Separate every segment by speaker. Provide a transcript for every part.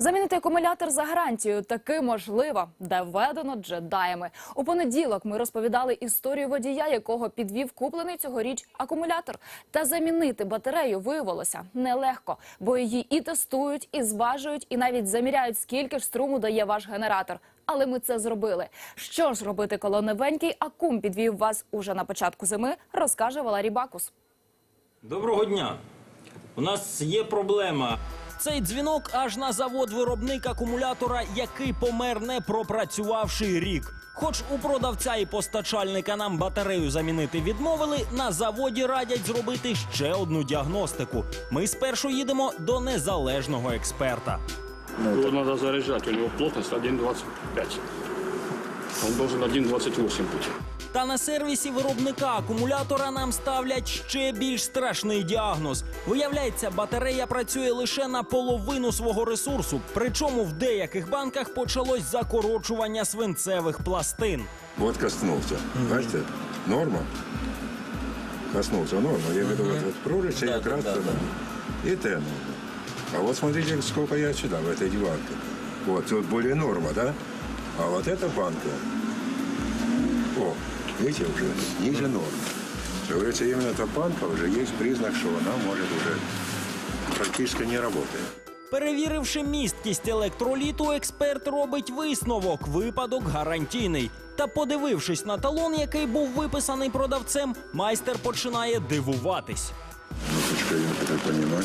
Speaker 1: Замінити акумулятор за гарантією таки можливо, доведено джедаями. У понеділок ми розповідали історію водія, якого підвів куплений цьогоріч акумулятор. Та замінити батарею виявилося нелегко, бо її і тестують, і зважують, і навіть заміряють, скільки ж струму дає ваш генератор. Але ми це зробили. Що ж робити, коли новенький акум підвів вас уже на початку зими, розкаже Валерій Бакус.
Speaker 2: Доброго дня. У нас є проблема. Цей дзвінок аж на завод виробник акумулятора, який помер не пропрацювавши рік. Хоч у продавця і постачальника нам батарею замінити відмовили, на заводі радять зробити ще одну діагностику. Ми спершу їдемо до незалежного експерта.
Speaker 3: Его надо заряжать, у него плотность 1,25. Он должен 1,28 быть.
Speaker 2: Та на сервісі виробника акумулятора нам ставлять ще більш страшний діагноз. Виявляється, батарея працює лише на половину свого ресурсу. Причому в деяких банках почалось закорочування свинцевих пластин.
Speaker 4: Вот коснулся. Бачите? Норма. Коснулся норма. Я имею в виду, вот, вот прорезь, я как раз туда. И Т норма. А вот смотрите, сколько я сюда, в этой банке. Вот, тут более норма, да? А вот эта банка, о, видите, уже ниже нормы. Как говорится, именно эта банка уже есть признак, что она может уже практически не работает.
Speaker 2: Перевіривши місткість електроліту, експерт робить висновок. Випадок гарантійний. Та подивившись на талон, який був виписаний продавцем, майстер починає дивуватись.
Speaker 4: Ну, я так понимаю.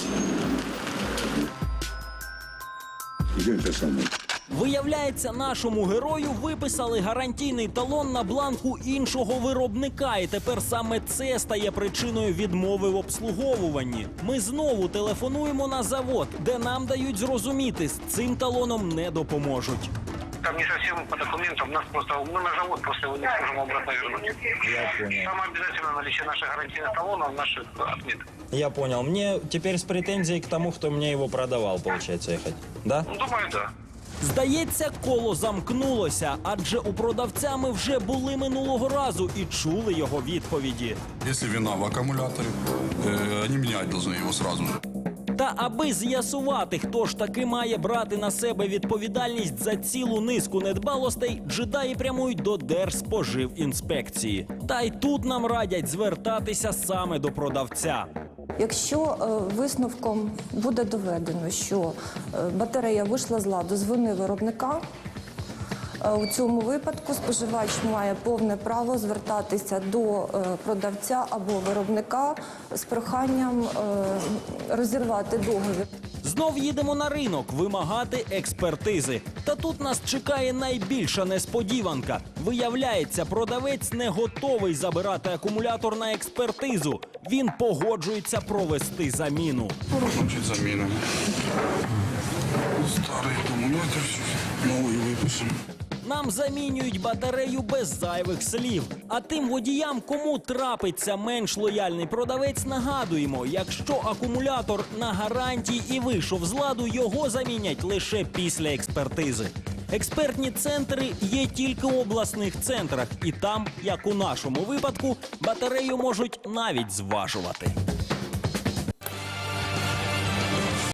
Speaker 4: Идемте со мной.
Speaker 2: Виявляється, нашому герою виписали гарантійний талон на бланку іншого виробника, і тепер саме це стає причиною відмови в обслуговуванні. Ми знову телефонуємо на завод, де нам дають зрозуміти, з цим талоном не допоможуть.
Speaker 5: Там не совсем по документам, нас просто, мы на завод просто его не сможем обратно вернуть. Там обязательно наличие наших гарантийных талонов, наших отметок.
Speaker 6: Я понял. Мне теперь с претензией к тому, кто мне его продавал, получается, ехать. Да?
Speaker 5: Ну, думаю, да.
Speaker 2: Здається, коло замкнулося, адже у продавця ми вже були минулого разу і чули його відповіді.
Speaker 7: Якщо вина в акумуляторі, вони міняють, менять його же.
Speaker 2: Та аби з'ясувати, хто ж таки має брати на себе відповідальність за цілу низку недбалостей, джедаї прямують до Держспоживінспекції. Та й тут нам радять звертатися саме до продавця.
Speaker 8: Якщо е, висновком буде доведено, що е, батарея вийшла з ладу з вини виробника, у цьому випадку споживач має повне право звертатися до е, продавця або виробника з проханням е, розірвати договір.
Speaker 2: Знов їдемо на ринок вимагати експертизи. Та тут нас чекає найбільша несподіванка. Виявляється, продавець не готовий забирати акумулятор на експертизу. Він погоджується провести заміну.
Speaker 7: Значит, замена. Старый аккумулятор, новый выпущен.
Speaker 2: Нам замінюють батарею без зайвих слів. А тим водіям, кому трапиться менш лояльний продавець, нагадуємо, якщо акумулятор на гарантії і вийшов з ладу, його замінять лише після експертизи. Експертні центри є тільки в обласних центрах, і там, як у нашому випадку, батарею можуть навіть зважувати.